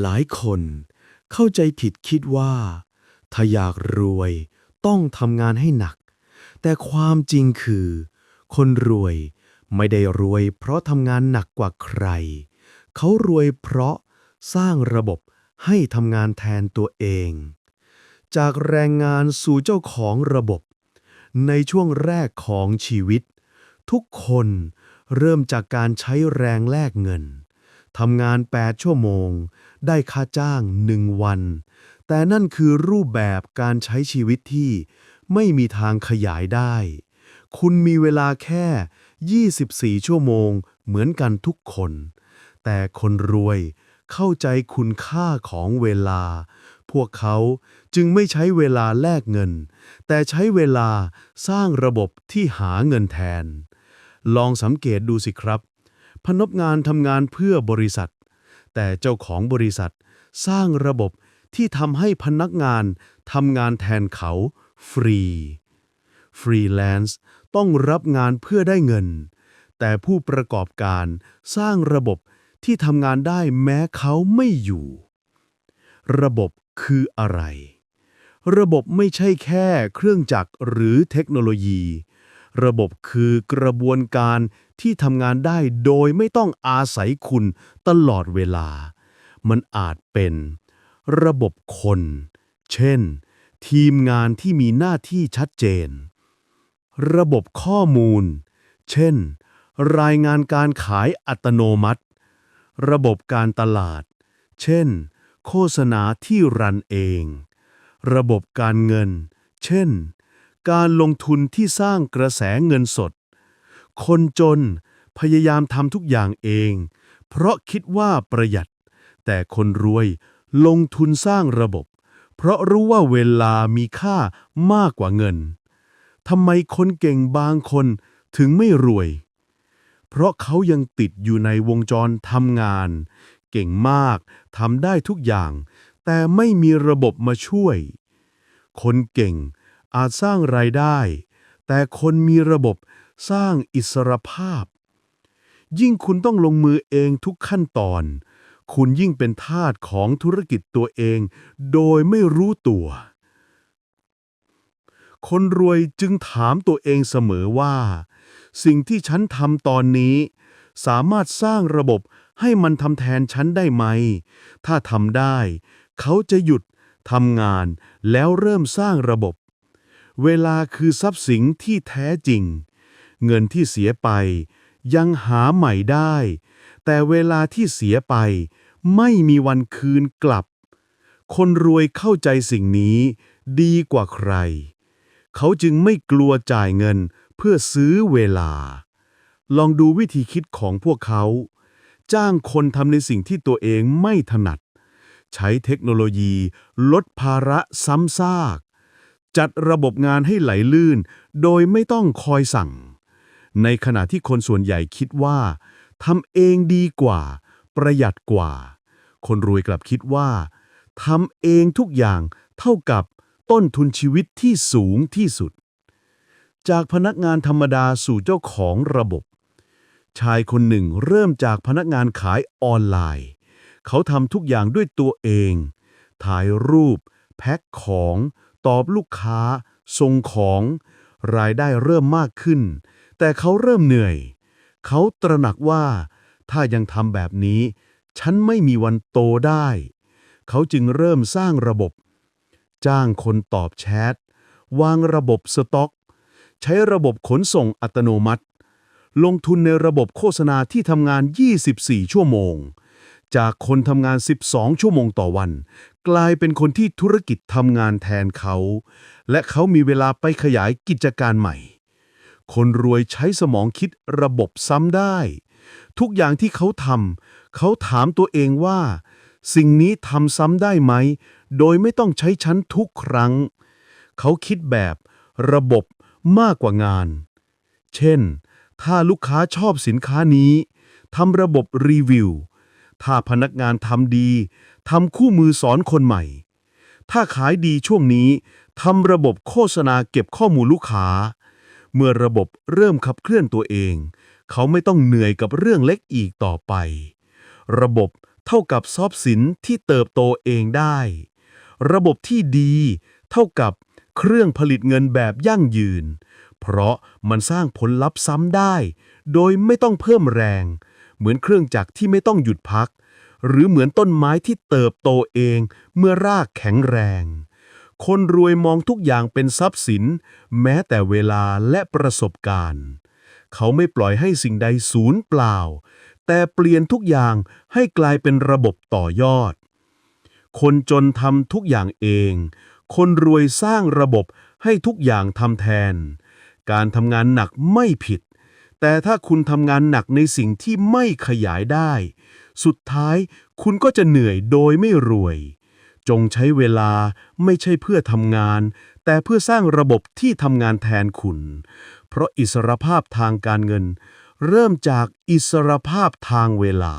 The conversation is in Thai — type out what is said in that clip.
หลายคนเข้าใจผิดคิดว่า ถ้าอยากรวยต้องทำงานให้หนัก แต่ความจริงคือ คนรวยไม่ได้รวยเพราะทำงานหนักกว่าใคร เขารวยเพราะสร้างระบบให้ทำงานแทนตัวเอง จากแรงงานสู่เจ้าของระบบ ในช่วงแรกของชีวิต ทุกคนเริ่มจากการใช้แรงแลกเงินทำงาน 8 ชั่วโมง ได้ค่าจ้าง1วัน แต่นั่นคือรูปแบบการใช้ชีวิตที่ไม่มีทางขยายได้ คุณมีเวลาแค่ 24 ชั่วโมงเหมือนกันทุกคน แต่คนรวยเข้าใจคุณค่าของเวลา พวกเขาจึงไม่ใช้เวลาแลกเงิน แต่ใช้เวลาสร้างระบบที่หาเงินแทน ลองสังเกตดูสิครับ พนักงานทำงานเพื่อบริษัท แต่เจ้าของบริษัทสร้างระบบที่ทำให้พนักงานทำงานแทนเขาฟรีฟรีแลนซ์ต้องรับงานเพื่อได้เงิน แต่ผู้ประกอบการสร้างระบบที่ทำงานได้แม้เขาไม่อยู่ ระบบคืออะไร ระบบไม่ใช่แค่เครื่องจักรหรือเทคโนโลยี ระบบคือกระบวนการ ที่ทำงานได้โดยไม่ต้องอาศัยคุณตลอดเวลา มันอาจเป็น ระบบคน เช่น ทีมงานที่มีหน้าที่ชัดเจน ระบบข้อมูล เช่น รายงานการขายอัตโนมัติ ระบบการตลาด เช่น โฆษณาที่รันเอง ระบบการเงิน เช่น การลงทุนที่สร้างกระแสเงินสด คนจนพยายามทำทุกอย่างเอง เพราะคิดว่าประหยัด แต่คนรวยลงทุนสร้างระบบ เพราะรู้ว่าเวลามีค่ามากกว่าเงินทำไมคนเก่งบางคนถึงไม่รวย เพราะเขายังติดอยู่ในวงจรทำงาน เก่งมากทำได้ทุกอย่าง แต่ไม่มีระบบมาช่วย คนเก่งอาจสร้างรายได้ แต่คนมีระบบ สร้างอิสรภาพ ยิ่งคุณต้องลงมือเองทุกขั้นตอน คุณยิ่งเป็นทาสของธุรกิจตัวเอง โดยไม่รู้ตัว คนรวยจึงถามตัวเองเสมอว่า สิ่งที่ฉันทำตอนนี้ สามารถสร้างระบบให้มันทำแทนฉันได้ไหม ถ้าทำได้ เขาจะหยุดทำงานแล้วเริ่มสร้างระบบ เวลาคือทรัพย์สินที่แท้จริง เงินที่เสียไป ยังหาใหม่ได้ แต่เวลาที่เสียไป ไม่มีวันคืนกลับ คนรวยเข้าใจสิ่งนี้ ดีกว่าใคร เขาจึงไม่กลัวจ่ายเงินเพื่อซื้อเวลา ลองดูวิธีคิดของพวกเขา จ้างคนทำในสิ่งที่ตัวเองไม่ถนัด ใช้เทคโนโลยีลดภาระซ้ำซากจัดระบบงานให้ไหลลื่น โดยไม่ต้องคอยสั่ง ในขณะที่คนส่วนใหญ่คิดว่าทำเองดีกว่า ประหยัดกว่า คนรวยกลับคิดว่าทำเองทุกอย่างเท่ากับต้นทุนชีวิตที่สูงที่สุด จากพนักงานธรรมดาสู่เจ้าของระบบ ชายคนหนึ่งเริ่มจากพนักงานขายออนไลน์ เขาทำทุกอย่างด้วยตัวเอง ถ่ายรูป แพ็คของ ตอบลูกค้า ส่งของ รายได้เริ่มมากขึ้น แต่เขาเริ่มเหนื่อย เขาตระหนักว่า ถ้ายังทำแบบนี้ ฉันไม่มีวันโตได้ เขาจึงเริ่มสร้างระบบ จ้างคนตอบแชท วางระบบสต็อก ใช้ระบบขนส่งอัตโนมัติ ลงทุนในระบบโฆษณาที่ทำงาน 24 ชั่วโมง จากคนทำงาน 12 ชั่วโมงต่อวัน กลายเป็นคนที่ธุรกิจทำงานแทนเขา และเขามีเวลาไปขยายกิจการใหม่ คนรวยใช้สมองคิดระบบซ้ำได้ ทุกอย่างที่เขาทำเขาถามตัวเองว่า สิ่งนี้ทำซ้ำได้ไหม โดยไม่ต้องใช้ชั้นทุกครั้ง เขาคิดแบบระบบมากกว่างาน เช่น ถ้าลูกค้าชอบสินค้านี้ทำระบบรีวิว ถ้าพนักงานทำดีทำคู่มือสอนคนใหม่ ถ้าขายดีช่วงนี้ทำระบบโฆษณาเก็บข้อมูลลูกค้า เมื่อระบบเริ่มขับเคลื่อนตัวเอง เขาไม่ต้องเหนื่อยกับเรื่องเล็กอีกต่อไป ระบบเท่ากับทรัพย์สินที่เติบโตเองได้ ระบบที่ดีเท่ากับเครื่องผลิตเงินแบบยั่งยืน เพราะมันสร้างผลลัพธ์ซ้ำได้ โดยไม่ต้องเพิ่มแรง เหมือนเครื่องจักรที่ไม่ต้องหยุดพัก หรือเหมือนต้นไม้ที่เติบโตเองเมื่อรากแข็งแรง คนรวยมองทุกอย่างเป็นทรัพย์สิน แม้แต่เวลาและประสบการณ์ เขาไม่ปล่อยให้สิ่งใดสูญเปล่า แต่เปลี่ยนทุกอย่างให้กลายเป็นระบบต่อยอด คนจนทำทุกอย่างเอง คนรวยสร้างระบบให้ทุกอย่างทำแทน การทำงานหนักไม่ผิด แต่ถ้าคุณทำงานหนักในสิ่งที่ไม่ขยายได้ สุดท้ายคุณก็จะเหนื่อยโดยไม่รวย จงใช้เวลาไม่ใช่เพื่อทำงาน แต่เพื่อสร้างระบบที่ทำงานแทนคุณ เพราะอิสรภาพทางการเงิน เริ่มจากอิสรภาพทางเวลา